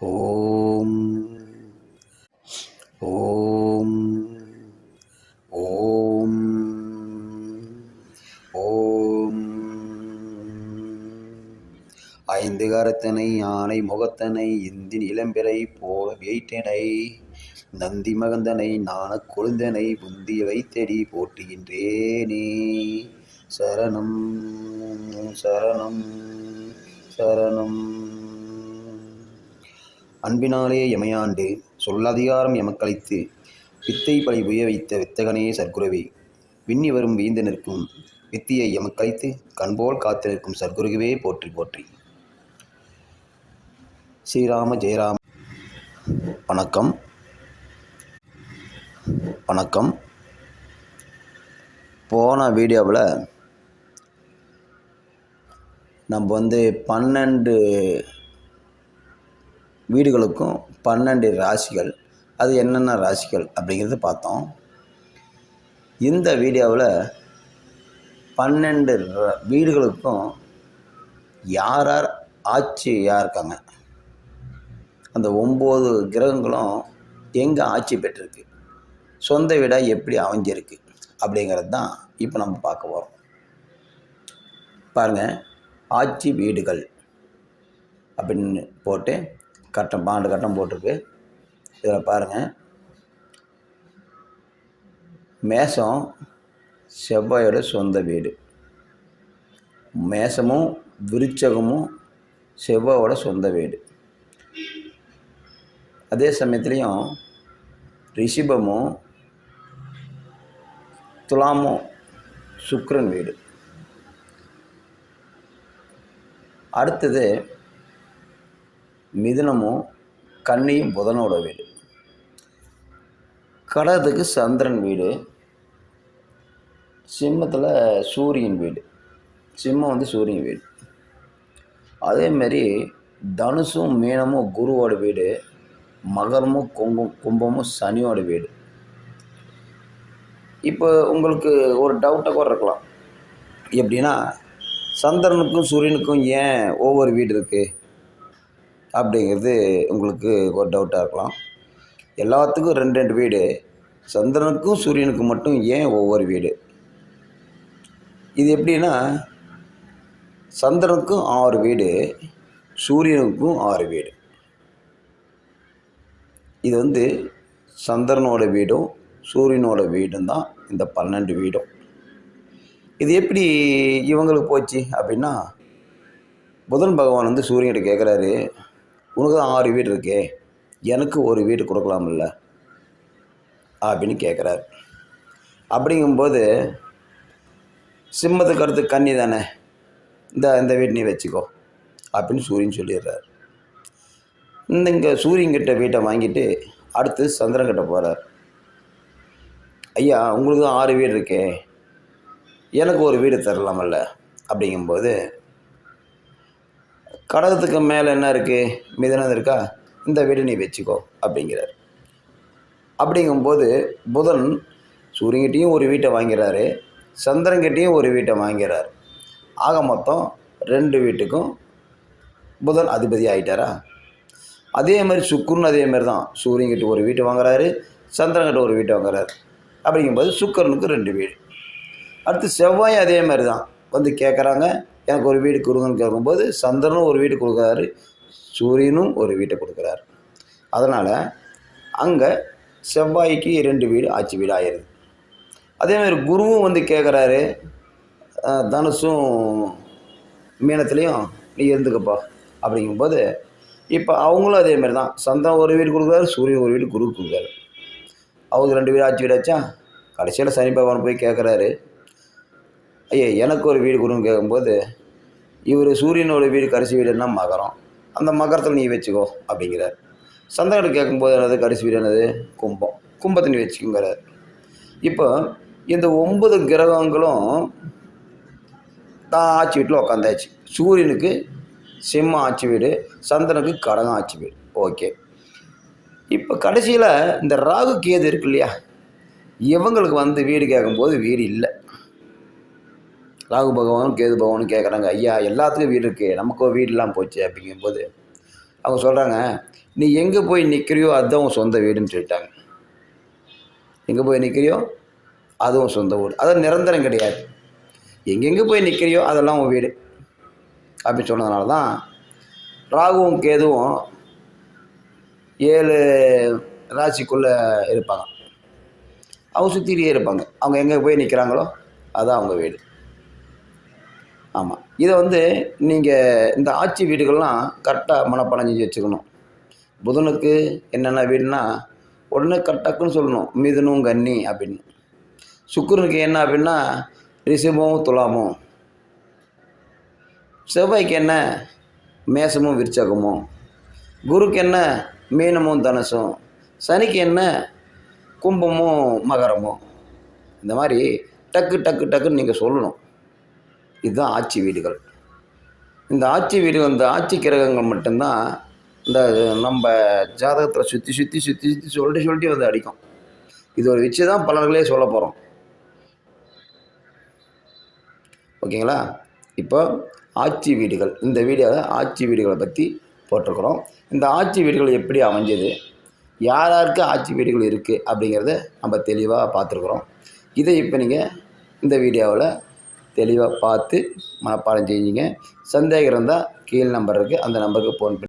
ஓம் ஓம் ஓம் ஓம். ஐந்து கரத்தனை யானை முகத்தனை இந்தின் இளம்பிறை போல வேய்த்தனை நந்தி மகந்தனை நான கொழுந்தனை புந்திய வைத்தடி போட்டுகின்றேனே சரணம் சரணம் சரணம். அன்பினாலே எமையாண்டு சொல்லதிகாரம் எமக்களித்து வித்தை பழி புய வைத்த வித்தகனே சர்க்குருவே. விண்ணி வரும் வீந்து நிற்கும் வித்தியை எமக்களித்து கண்போல் காத்து நிற்கும் சர்க்குருகவே போற்றி போற்றி. ஸ்ரீராம ஜெயராம. வணக்கம். வணக்கம். போன வீடியோவில் நம்ம வந்து பன்னெண்டு வீடுகளுக்கும் பன்னெண்டு ராசிகள். அது என்னென்ன ராசிகள் அப்படிங்கிறத பார்த்தோம். இந்த வீடியோவில் பன்னெண்டு ர- வீடுகளுக்கும் யார் யார் ஆட்சியாக இருக்காங்க. அந்த ஒம்பது கிரகங்களும் எங்கே ஆட்சி பெற்றிருக்கு. சொந்த வீடாக எப்படி அமைஞ்சிருக்கு அப்படிங்கிறது தான் இப்போ நம்ம பார்க்க போகிறோம் பாருங்கள் ஆட்சி வீடுகள் அப்படின்னு போட்டு கட்டம் பாண்டு கட்டம் போட்டிருக்கு. இதில் பாருங்கள் மேஷம் செவ்வாயோட சொந்த வீடு. மேஷமும் விருச்சகமும் செவ்வாயோட சொந்த வீடு. அதே சமயத்துலேயும் ரிஷிபமும் துலாமும் சுக்ரன் வீடு. அடுத்தது மிதுனமும் கன்னியும் புதனோட வீடு. கடகத்துக்கு சந்திரன் வீடு. சிம்மத்தில் சூரியன் வீடு. சிம்மம் வந்து சூரியன் வீடு. அதேமாரி தனுசும் மீனமும் குருவோட வீடு. மகரமும் கும்பம் கும்பமும் சனியோட வீடு. இப்போ உங்களுக்கு ஒரு டவுட்டை கூட இருக்கலாம். எப்படின்னா சந்திரனுக்கும் சூரியனுக்கும் ஏன் ஒவ்வொரு வீடு இருக்குது அப்படிங்கிறது உங்களுக்கு ஒரு டவுட்டாக இருக்கலாம். எல்லாத்துக்கும் ரெண்டு ரெண்டு வீடு. சந்திரனுக்கும் சூரியனுக்கும் மட்டும் ஏன் ஒவ்வொரு வீடு? இது எப்படின்னா சந்திரனுக்கும் ஆறு வீடு சூரியனுக்கும் ஆறு வீடு. இது வந்து சந்திரனோட வீடும் சூரியனோட வீடும் தான் இந்த பன்னெண்டு வீடும். இது எப்படி இவங்களுக்கு போச்சு அப்படின்னா புதன் பகவான் வந்து சூரியன்கிட்ட கேட்குறாரு உனக்கு தான் ஆறு வீடு இருக்கே. எனக்கு ஒரு வீடு கொடுக்கலாம்ல அப்படின்னு கேட்குறாரு அப்படிங்கும்போது சிம்மத்துக்கு அடுத்து கன்னி தானே? இந்த இந்த வீடு நீ வச்சுக்கோ அப்படின்னு சூரியன் சொல்லிடுறார். இந்த இங்கே சூரியன்கிட்ட வீட்டை வாங்கிட்டு அடுத்து சந்திரன்கிட்ட போகிறார் ஐயா உங்களுக்கு தான் ஆறு வீடு இருக்கே. எனக்கு ஒரு வீடு தரலாமல்ல? அப்படிங்கும்போது கடகத்துக்கு மேலே என்ன இருக்குது மிதனம் இருக்கா? இந்த வீடு நீ வச்சுக்கோ அப்படிங்கிறார். அப்படிங்கும்போது புதன் சூரியன்கிட்டையும் ஒரு வீட்டை வாங்கிறாரு சந்திரன்கிட்டையும் ஒரு வீட்டை வாங்கிறார். ஆக மொத்தம் ரெண்டு வீட்டுக்கும் புதன் அதிபதி ஆகிட்டாரா அதே மாதிரி சுக்குரன் அதே மாதிரி தான். சூரியன்கிட்ட ஒரு வீட்டை வாங்குறாரு சந்திரன்கிட்ட ஒரு வீட்டை வாங்குறாரு. அப்படிங்கும்போது சுக்கரனுக்கு ரெண்டு வீடு. அடுத்து செவ்வாயும் அதே மாதிரி தான். வந்து கேட்குறாங்க எனக்கு ஒரு வீடு கொடுங்கன்னு கேட்கும்போது சந்திரனும் ஒரு வீடு கொடுக்குறாரு சூரியனும் ஒரு வீட்டை கொடுக்குறாரு. அதனால் அங்கே செவ்வாய்க்கு ரெண்டு வீடு ஆட்சி வீடு ஆயிடுது. அதே மாதிரி குருவும் வந்து கேட்குறாரு தனுஷும் தனுசும் மீனத்துலேயும் நீ இருந்துக்கப்பா. அப்படிங்கும்போது இப்போ அவங்களும் அதே மாதிரி தான். சந்தம் ஒரு வீடு கொடுக்குறாரு சூரியன் ஒரு வீடு குரு கொடுக்குறாரு. அவங்க ரெண்டு வீடு ஆட்சி வீடாச்சா கடைசியில் சனி பகவான் போய் கேட்குறாரு ஐயா எனக்கு ஒரு வீடு கொடுன்னு கேட்கும்போது இவர் சூரியனோட வீடு கடைசி வீடுன்னா மகரம்? அந்த மகரத்தில் நீ வச்சுக்கோ அப்படிங்கிறார். சந்திரன் கேட்கும்போது என்னது கடைசி வீடு என்னது? கும்பம். கும்பத்தை நீ வச்சுக்கோங்கிறார். இப்போ இந்த ஒன்பது கிரகங்களும் தான் ஆட்சி வீட்டில் உக்காந்தாச்சு. சூரியனுக்கு சிம்ம ஆட்சி வீடு சந்திரனுக்கு கடகம் ஆட்சி வீடு. ஓகே. இப்போ கடைசியில் இந்த ராகு கேது இருக்கு இல்லையா? இவங்களுக்கு வந்து வீடு கேட்கும்போது வீடு இல்லை. ராகு பகவானும் கேது பகவானும் கேட்குறாங்க ஐயா எல்லாத்துக்கும் வீடு இருக்குது நமக்கு வீடுலாம் போச்சு அப்படிங்கும்போது அவங்க சொல்கிறாங்க நீ எங்கே போய் நிற்கிறியோ அதுதான் உன் சொந்த வீடுன்னு சொல்லிட்டாங்க. எங்கே போய் நிற்கிறியோ அதுவும் சொந்த வீடு அது நிரந்தரம் கிடையாது. எங்கெங்கே போய் நிற்கிறியோ அதெல்லாம் உன் வீடு. அப்படின்னு சொன்னதுனால தான் ராகுவும் கேதுவும் ஏழு ராசிக்குள்ளே இருப்பாங்க. அவங்க சுற்றிலேயே இருப்பாங்க. அவங்க எங்கே போய் நிற்கிறாங்களோ அதான் அவங்க வீடு. ஆமாம் இதை வந்து நீங்கள் இந்த ஆட்சி வீடுகள்லாம் கரெக்டாக மனப்பாடம் செஞ்சு வச்சுக்கணும். புதனுக்கு என்னென்ன வீடுனா உடனே கரெக்டாக்குன்னு சொல்லணும். மிதுனும் கன்னி அப்படின்னு. சுக்கிரனுக்கு என்ன அப்படின்னா ரிஷபமும் துலாமும். செவ்வாய்க்கு என்ன? மேசமும் விருச்சகமும். குருக்கு என்ன? மீனமும் தனுசும். சனிக்கு என்ன? கும்பமும் மகரமும். இந்த மாதிரி டக்கு டக்கு டக்குன்னு நீங்கள் சொல்லணும். இதுதான் ஆட்சி வீடுகள். இந்த ஆட்சி வீடு இந்த ஆட்சி கிரகங்கள் மட்டும்தான் இந்த நம்ம ஜாதகத்தில் சுற்றி சுற்றி சுற்றி சுற்றி சொல்லிட்டு சொல்லிட்டு வந்து அடிக்கும். இது ஒரு வச்சு தான் பலர்களே சொல்ல போகிறோம் ஓகேங்களா? இப்போ ஆட்சி வீடுகள் இந்த வீடியோவில் ஆட்சி வீடுகளை பற்றி போட்டிருக்கிறோம். இந்த ஆட்சி வீடுகள் எப்படி அமைஞ்சது? யார் யாருக்கு ஆட்சி வீடுகள் இருக்குது அப்படிங்கிறத நம்ம தெளிவாக பார்த்துருக்குறோம். இதை இப்போ நீங்கள் இந்த வீடியோவில் தெளிவாக பார்த்து மனப்பாடம் செஞ்சுங்க. சந்தேகம் இருந்தால் கீழ் நம்பர் இருக்குது அந்த நம்பருக்கு ஃபோன் பண்ணி